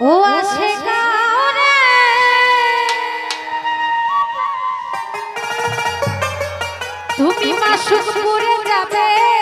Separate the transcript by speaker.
Speaker 1: ও আসে কারে তুমি মাসুক পুরে যাবে।